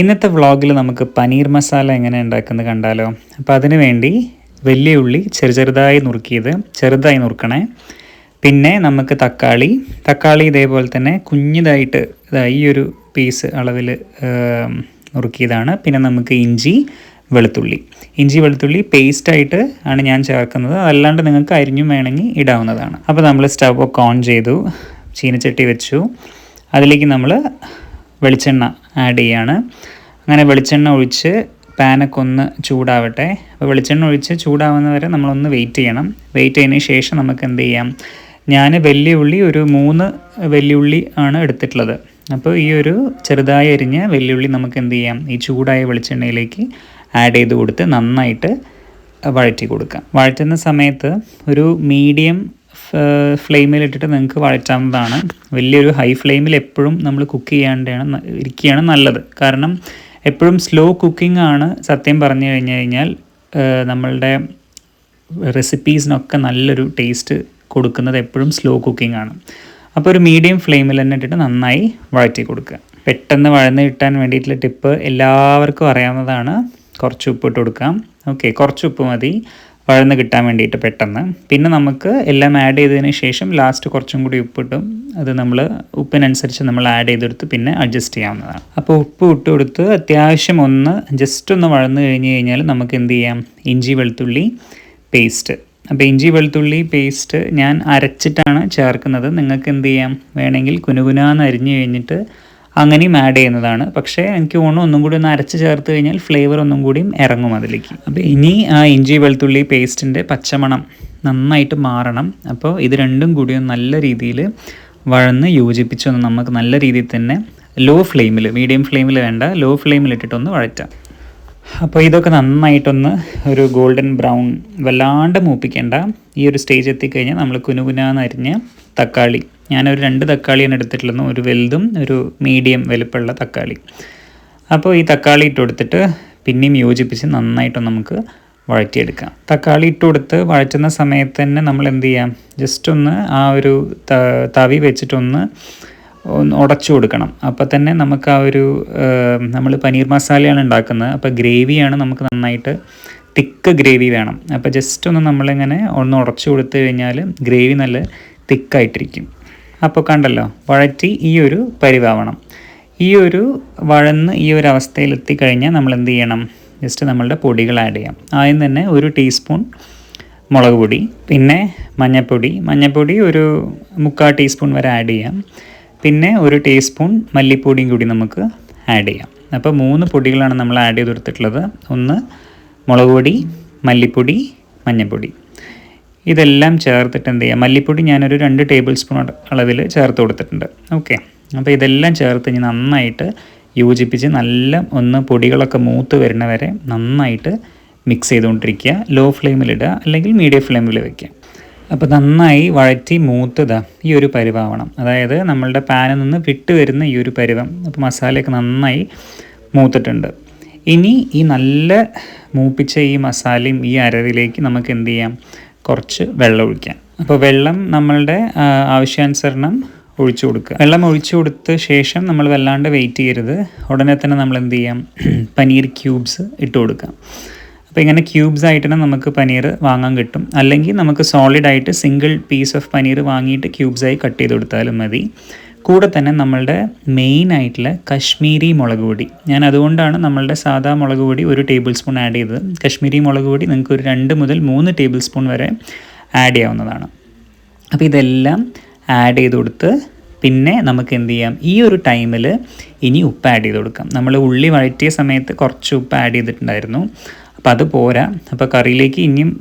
ഇന്നത്തെ വ്ളോഗിൽ നമുക്ക് പനീർ മസാല എങ്ങനെ ഉണ്ടാക്കുന്നത് കണ്ടാലോ? അപ്പോൾ അതിന് വേണ്ടി വലിയ ഉള്ളി ചെറു ചെറുതായി നുറുക്കിയത് ചെറുതായി നുറുക്കണേ. പിന്നെ നമുക്ക് തക്കാളി തക്കാളി ഇതേപോലെ തന്നെ കുഞ്ഞിതായിട്ട് ഈ ഒരു പീസ് അളവിൽ നുറുക്കിയതാണ്. പിന്നെ നമുക്ക് ഇഞ്ചി വെളുത്തുള്ളി. ഇഞ്ചി വെളുത്തുള്ളി പേസ്റ്റായിട്ട് ആണ് ഞാൻ ചേർക്കുന്നത്. അല്ലാണ്ട് നിങ്ങൾക്ക് അരിഞ്ഞും വേണമെങ്കിൽ ഇടാവുന്നതാണ്. അപ്പോൾ നമ്മൾ സ്റ്റവ് ഒക്കെ ഓൺ ചെയ്തു ചീനച്ചട്ടി വെച്ചു. അതിലേക്ക് നമ്മൾ വെളിച്ചെണ്ണ ആഡ് ചെയ്യാണ്. അങ്ങനെ വെളിച്ചെണ്ണ ഒഴിച്ച് പാനൊക്കെ ഒന്ന് ചൂടാവട്ടെ. അപ്പോൾ വെളിച്ചെണ്ണ ഒഴിച്ച് ചൂടാവുന്ന വരെ നമ്മളൊന്ന് വെയിറ്റ് ചെയ്യണം. വെയിറ്റ് ചെയ്തതിന് ശേഷം നമുക്ക് എന്ത് ചെയ്യാം? ഞാൻ വലിയ ഉള്ളി ഒരു മൂന്ന് വെല്ലുള്ളി ആണ് എടുത്തിട്ടുള്ളത്. അപ്പോൾ ഈ ഒരു ചെറുതായി അരിഞ്ഞ വെല്ലുള്ളി നമുക്ക് എന്ത് ചെയ്യാം? ഈ ചൂടായ വെളിച്ചെണ്ണയിലേക്ക് ആഡ് ചെയ്ത് കൊടുത്ത് നന്നായിട്ട് വഴറ്റി കൊടുക്കാം. വഴറ്റുന്ന സമയത്ത് ഒരു മീഡിയം ഫ്ലെയിമിലിട്ടിട്ട് നിങ്ങൾക്ക് വഴറ്റാവുന്നതാണ്. വലിയൊരു ഹൈ ഫ്ലെയിമിൽ എപ്പോഴും നമ്മൾ കുക്ക് ചെയ്യാണ്ടാണ് ഇരിക്കുകയാണ് നല്ലത്. കാരണം എപ്പോഴും സ്ലോ കുക്കിംഗ് ആണ് സത്യം പറഞ്ഞു കഴിഞ്ഞു കഴിഞ്ഞാൽ നമ്മളുടെ റെസിപ്പീസിനൊക്കെ നല്ലൊരു ടേസ്റ്റ് കൊടുക്കുന്നത് എപ്പോഴും സ്ലോ കുക്കിംഗ് ആണ്. അപ്പോൾ ഒരു മീഡിയം ഫ്ലെയിമിൽ തന്നെ ഇട്ടിട്ട് നന്നായി വഴറ്റി കൊടുക്കുക. പെട്ടെന്ന് വഴന്ന് കിട്ടാൻ വേണ്ടിയിട്ടുള്ള ടിപ്പ് എല്ലാവർക്കും അറിയാവുന്നതാണ്. കുറച്ച് ഉപ്പ് ഇട്ട് കൊടുക്കാം. ഓക്കെ കുറച്ച് ഉപ്പ് മതി. വഴന്ന് കിട്ടാൻ വേണ്ടിയിട്ട് പെട്ടെന്ന്. പിന്നെ നമുക്ക് എല്ലാം ആഡ് ചെയ്തതിന് ശേഷം ലാസ്റ്റ് കുറച്ചും കൂടി ഉപ്പിട്ടും. അത് നമ്മൾ ഉപ്പിനനുസരിച്ച് നമ്മൾ ആഡ് ചെയ്തെടുത്ത് പിന്നെ അഡ്ജസ്റ്റ് ചെയ്യാവുന്നതാണ്. അപ്പോൾ ഉപ്പ് ഇട്ട് കൊടുത്ത് അത്യാവശ്യം ഒന്ന് ജസ്റ്റ് ഒന്ന് വഴന്ന് കഴിഞ്ഞ് കഴിഞ്ഞാൽ നമുക്ക് എന്ത് ചെയ്യാം? ഇഞ്ചി വെളുത്തുള്ളി പേസ്റ്റ് അപ്പോൾ ഇഞ്ചി വെളുത്തുള്ളി പേസ്റ്റ് ഞാൻ അരച്ചിട്ടാണ് ചേർക്കുന്നത്. നിങ്ങൾക്ക് എന്ത് ചെയ്യാം? വേണമെങ്കിൽ കുനുകുനാന്ന് അരിഞ്ഞ് കഴിഞ്ഞിട്ട് അങ്ങനെയും ആഡ് ചെയ്യുന്നതാണ്. പക്ഷേ എനിക്ക് തോന്നുന്നു ഒന്നും കൂടി ഒന്ന് അരച്ച് ചേർത്ത് കഴിഞ്ഞാൽ ഫ്ലേവർ ഒന്നും കൂടിയും ഇറങ്ങും അതിലേക്ക്. അപ്പോൾ ഇനി ആ ഇഞ്ചി വെളുത്തുള്ളി പേസ്റ്റിന്റെ പച്ചമണം നന്നായിട്ട് മാറണം. അപ്പോൾ ഇത് രണ്ടും കൂടി ഒന്ന് നല്ല രീതിയിൽ വഴന്ന് യോജിപ്പിച്ചൊന്ന് നമുക്ക് നല്ല രീതിയിൽ തന്നെ ലോ ഫ്ലെയിമിൽ മീഡിയം ഫ്ലെയിമിൽ വേണ്ട ലോ ഫ്ലെയിമിൽ ഇട്ടിട്ടൊന്ന് വഴറ്റാം. അപ്പോൾ ഇതൊക്കെ നന്നായിട്ടൊന്ന് ഒരു ഗോൾഡൻ ബ്രൗൺ വല്ലാണ്ട് മൂപ്പിക്കേണ്ട. ഈ ഒരു സ്റ്റേജ് എത്തിക്കഴിഞ്ഞാൽ നമ്മൾ കുനുകുനാന്ന് അരിഞ്ഞ തക്കാളി ഞാനൊരു രണ്ട് തക്കാളിയാണ് എടുത്തിട്ടുള്ളത്. ഒരു വലുതും ഒരു മീഡിയം വലുപ്പമുള്ള തക്കാളി. അപ്പോൾ ഈ തക്കാളി ഇട്ട് കൊടുത്തിട്ട് പിന്നെയും യോജിപ്പിച്ച് നന്നായിട്ട് നമുക്ക് വഴറ്റിയെടുക്കാം. തക്കാളി ഇട്ട് കൊടുത്ത് വഴറ്റുന്ന സമയത്ത് തന്നെ നമ്മൾ എന്ത് ചെയ്യാം? ജസ്റ്റ് ഒന്ന് ആ ഒരു തവി വെച്ചിട്ടൊന്ന് ഒന്ന് ഉടച്ചു കൊടുക്കണം. അപ്പോൾ തന്നെ നമുക്ക് ആ ഒരു നമ്മൾ പനീർ മസാലയാണ് ഉണ്ടാക്കുന്നത്. അപ്പോൾ ഗ്രേവിയാണ് നമുക്ക് നന്നായിട്ട് തിക്ക് ഗ്രേവി വേണം. അപ്പോൾ ജസ്റ്റ് ഒന്ന് നമ്മളിങ്ങനെ ഒന്ന് ഉടച്ചു കൊടുത്തു കഴിഞ്ഞാൽ ഗ്രേവി നല്ല തിക്കായിട്ടിരിക്കും. അപ്പോൾ കണ്ടല്ലോ വഴറ്റി ഈ ഒരു പരിവാവണം. ഈ ഒരു വഴന്ന് ഈ ഒരു അവസ്ഥയിൽ എത്തിക്കഴിഞ്ഞാൽ നമ്മൾ എന്ത് ചെയ്യണം? ജസ്റ്റ് നമ്മളുടെ പൊടികൾ ആഡ് ചെയ്യാം. ആദ്യം തന്നെ ഒരു ടീസ്പൂൺ മുളക് പൊടി പിന്നെ മഞ്ഞൾപ്പൊടി മഞ്ഞൾപ്പൊടി ഒരു മുക്കാൽ ടീസ്പൂൺ വരെ ആഡ് ചെയ്യാം. പിന്നെ ഒരു ടീസ്പൂൺ മല്ലിപ്പൊടിയും കൂടി നമുക്ക് ആഡ് ചെയ്യാം. അപ്പോൾ മൂന്ന് പൊടികളാണ് നമ്മൾ ആഡ് ചെയ്ത് കൊടുത്തിട്ടുള്ളത്. ഒന്ന് മുളക് പൊടി മല്ലിപ്പൊടി മഞ്ഞൾപ്പൊടി ഇതെല്ലാം ചേർത്തിട്ട് എന്ത് ചെയ്യാം? മല്ലിപ്പൊടി ഞാനൊരു രണ്ട് ടേബിൾ സ്പൂൺ അളവിൽ ചേർത്ത് കൊടുത്തിട്ടുണ്ട്. ഓക്കെ അപ്പോൾ ഇതെല്ലാം ചേർത്ത് ഇനി നന്നായിട്ട് യോജിപ്പിച്ച് നല്ല ഒന്ന് പൊടികളൊക്കെ മൂത്ത് വരുന്ന വരെ നന്നായിട്ട് മിക്സ് ചെയ്തുകൊണ്ടിരിക്കുക. ലോ ഫ്ലെയിമിലിടുക അല്ലെങ്കിൽ മീഡിയം ഫ്ലെയിമിൽ വയ്ക്കുക അപ്പോൾ നന്നായി വഴറ്റി മൂത്തത ഈ ഒരു പരിവാവണം. അതായത് നമ്മളുടെ പാനിൽ നിന്ന് വിട്ട് വരുന്ന ഈ ഒരു പരിവം. അപ്പോൾ മസാലയൊക്കെ നന്നായി മൂത്തിട്ടുണ്ട്. ഇനി ഈ നല്ല മൂപ്പിച്ച ഈ മസാലയും ഈ അരവിലേക്ക് നമുക്ക് എന്ത് ചെയ്യാം? കുറച്ച് വെള്ളം ഒഴിക്കാം അപ്പോൾ വെള്ളം നമ്മളുടെ ആവശ്യാനുസരണം ഒഴിച്ചു കൊടുക്കുക. വെള്ളം ഒഴിച്ചു കൊടുത്ത ശേഷം നമ്മൾ വല്ലാണ്ട് വെയിറ്റ് ചെയ്യരുത്. ഉടനെ തന്നെ നമ്മൾ എന്ത് ചെയ്യാം? പനീർ ക്യൂബ്സ് ഇട്ട് കൊടുക്കാം. അപ്പോൾ ഇങ്ങനെ ക്യൂബ്സ് ആയിട്ട് തന്നെ നമുക്ക് പനീർ വാങ്ങാൻ കിട്ടും. അല്ലെങ്കിൽ നമുക്ക് സോളിഡ് ആയിട്ട് സിംഗിൾ പീസ് ഓഫ് പനീർ വാങ്ങിയിട്ട് ക്യൂബ്സായി കട്ട് ചെയ്ത് കൊടുത്താലും മതി. കൂടെ തന്നെ നമ്മളുടെ മെയിൻ ആയിട്ടുള്ള കശ്മീരി മുളക് പൊടി. ഞാൻ അതുകൊണ്ടാണ് നമ്മളുടെ സാധാ മുളക് പൊടി ഒരു ടേബിൾ സ്പൂൺ ആഡ് ചെയ്തത്. കശ്മീരി മുളക് പൊടി നിങ്ങൾക്ക് ഒരു രണ്ട് മുതൽ മൂന്ന് ടേബിൾ സ്പൂൺ വരെ ആഡ് ചെയ്യാവുന്നതാണ്. അപ്പോൾ ഇതെല്ലാം ആഡ് ചെയ്ത് കൊടുത്ത് പിന്നെ നമുക്ക് എന്ത് ചെയ്യാം? ഈ ഒരു ടൈമിൽ ഇനി ഉപ്പ് ആഡ് ചെയ്ത് കൊടുക്കാം. നമ്മൾ ഉള്ളി വഴറ്റിയ സമയത്ത് കുറച്ച് ഉപ്പ് ആഡ് ചെയ്തിട്ടുണ്ടായിരുന്നു. അപ്പോൾ അത് പോരാ. അപ്പോൾ കറിയിലേക്ക് ഇനിയും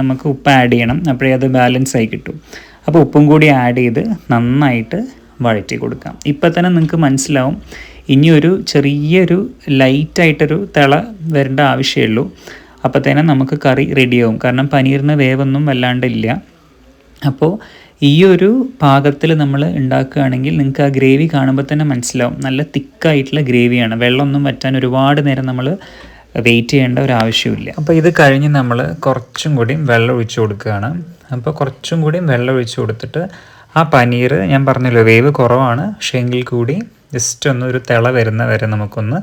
നമുക്ക് ഉപ്പ് ആഡ് ചെയ്യണം. അപ്പോഴേ അത് ബാലൻസ് ആയി കിട്ടും. അപ്പോൾ ഉപ്പും കൂടി ആഡ് ചെയ്ത് നന്നായിട്ട് വഴറ്റി കൊടുക്കാം ഇപ്പം തന്നെ നിങ്ങൾക്ക് മനസ്സിലാവും ഇനിയൊരു ചെറിയൊരു ലൈറ്റായിട്ടൊരു തിള വരേണ്ട ആവശ്യമുള്ളൂ. അപ്പോൾ തന്നെ നമുക്ക് കറി റെഡിയാവും. കാരണം പനീറിന് വേവൊന്നും വല്ലാണ്ടില്ല. അപ്പോൾ ഈ ഒരു പാകത്തിൽ നമ്മൾ ഉണ്ടാക്കുകയാണെങ്കിൽ നിങ്ങൾക്ക് ആ ഗ്രേവി കാണുമ്പോൾ തന്നെ മനസ്സിലാവും. നല്ല തിക്കായിട്ടുള്ള ഗ്രേവിയാണ്. വെള്ളമൊന്നും വറ്റാൻ ഒരുപാട് നേരം നമ്മൾ വെയിറ്റ് ചെയ്യേണ്ട ഒരു ആവശ്യമില്ല. അപ്പോൾ ഇത് കഴിഞ്ഞ് നമ്മൾ കുറച്ചും കൂടി വെള്ളം ഒഴിച്ചു കൊടുക്കുകയാണ്. അപ്പോൾ കുറച്ചും കൂടി വെള്ളം ഒഴിച്ചു കൊടുത്തിട്ട് ആ പനീർ ഞാൻ പറഞ്ഞല്ലോ വേവ് കുറവാണ്. പക്ഷേ എങ്കിൽ കൂടി ജസ്റ്റ് ഒന്ന് ഒരു തിള വരുന്ന വരെ നമുക്കൊന്ന്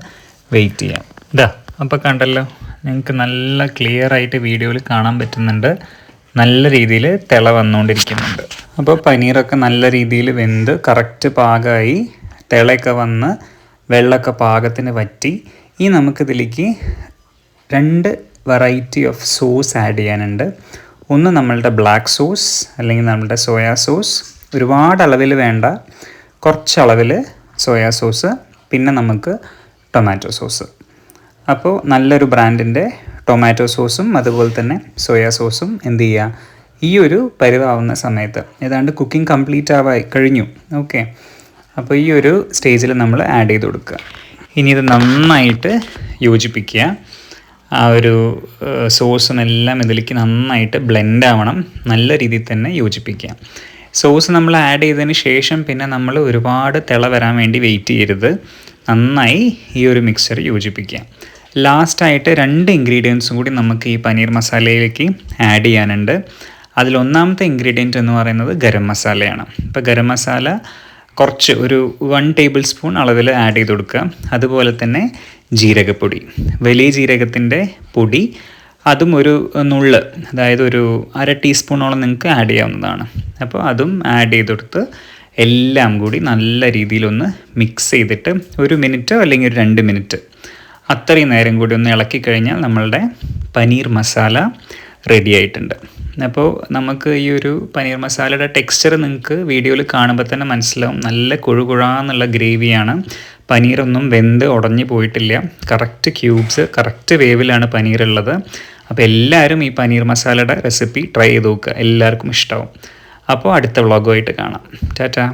വെയിറ്റ് ചെയ്യാം. ഇതാ അപ്പോൾ കണ്ടല്ലോ നിങ്ങൾക്ക് നല്ല ക്ലിയർ ആയിട്ട് വീഡിയോയിൽ കാണാൻ പറ്റുന്നുണ്ട്. നല്ല രീതിയിൽ തിള വന്നുകൊണ്ടിരിക്കുന്നുണ്ട്. അപ്പോൾ പനീറൊക്കെ നല്ല രീതിയിൽ വെന്ത് കറക്റ്റ് പാകമായി തിളയൊക്കെ വന്ന് വെള്ളമൊക്കെ പാകത്തിന് വറ്റി ഈ നമുക്കിതിലേക്ക് രണ്ട് വെറൈറ്റി ഓഫ് സോസ് ആഡ് ചെയ്യാനുണ്ട്. ഒന്ന് നമ്മളുടെ ബ്ലാക്ക് സോസ് അല്ലെങ്കിൽ നമ്മളുടെ സോയാ സോസ് ഒരുപാട് അളവിൽ വേണ്ട കുറച്ചളവിൽ സോയാ സോസ് പിന്നെ നമുക്ക് ടൊമാറ്റോ സോസ്. അപ്പോൾ നല്ലൊരു ബ്രാൻഡിന്റെ ടൊമാറ്റോ സോസും അതുപോലെ തന്നെ സോയാ സോസും എന്ത് ചെയ്യുക ഈ ഒരു പരിവാവുന്ന സമയത്ത്. ഏതാണ്ട് കുക്കിംഗ് കംപ്ലീറ്റ് ആവായി കഴിഞ്ഞു. ഓക്കെ. അപ്പോൾ ഈ ഒരു സ്റ്റേജിൽ നമ്മൾ ആഡ് ചെയ്ത് കൊടുക്കുക. ഇനി ഇത് നന്നായിട്ട് യോജിപ്പിക്കുക. ആ ഒരു സോസും എല്ലാം ഇതിലേക്ക് നന്നായിട്ട് ബ്ലെൻഡ് ആവണം. നല്ല രീതിയിൽ തന്നെ യോജിപ്പിക്കുക. സോസ് നമ്മൾ ആഡ് ചെയ്തതിന് ശേഷം പിന്നെ നമ്മൾ ഒരുപാട് തിള വരാൻ വേണ്ടി വെയിറ്റ് ചെയ്യരുത്. നന്നായി ഈ ഒരു മിക്സർ യോജിപ്പിക്കുക. ലാസ്റ്റായിട്ട് രണ്ട് ഇൻഗ്രീഡിയൻസും കൂടി നമുക്ക് ഈ പനീർ മസാലയിലേക്ക് ആഡ് ചെയ്യാനുണ്ട്. അതിലൊന്നാമത്തെ ഇൻഗ്രീഡിയന്റ് എന്ന് പറയുന്നത് ഗരം മസാലയാണ്. ഇപ്പോൾ ഗരം മസാല കുറച്ച് ഒരു വൺ ടേബിൾ സ്പൂൺ അളവിൽ ആഡ് ചെയ്ത് കൊടുക്കുക. അതുപോലെ തന്നെ ജീരകപ്പൊടി. വലിയ ജീരകത്തിന്റെ പൊടി അതും ഒരു നുള്ള് അതായത് ഒരു അര ടീസ്പൂണോളം നിങ്ങൾക്ക് ആഡ് ചെയ്യാവുന്നതാണ്. അപ്പോൾ അതും ആഡ് ചെയ്തെടുത്ത് എല്ലാം കൂടി നല്ല രീതിയിലൊന്ന് മിക്സ് ചെയ്തിട്ട് ഒരു മിനിറ്റോ അല്ലെങ്കിൽ ഒരു രണ്ട് മിനിറ്റ് അത്രയും നേരം കൂടി ഒന്ന് ഇളക്കി കഴിഞ്ഞാൽ നമ്മളുടെ പനീർ മസാല റെഡി ആയിട്ടുണ്ട്. അപ്പോൾ നമുക്ക് ഈ ഒരു പനീർ മസാലയുടെ ടെക്സ്ചർ നിങ്ങൾക്ക് വീഡിയോയിൽ കാണുമ്പോൾ തന്നെ മനസ്സിലാവും. നല്ല കുഴുകുഴാന്നുള്ള ഗ്രേവിയാണ് പനീറൊന്നും വെന്ത് ഉടഞ്ഞു പോയിട്ടില്ല. കറക്റ്റ് ക്യൂബ്സ് കറക്റ്റ് വേവിലാണ് പനീർ ഉള്ളത് അപ്പോൾ എല്ലാവരും ഈ പനീർ മസാലയുടെ റെസിപ്പി ട്രൈ ചെയ്ത് നോക്കുക. എല്ലാവർക്കും ഇഷ്ടമാവും അപ്പോൾ അടുത്ത വ്ളോഗുമായിട്ട് കാണാം. ടാറ്റാ.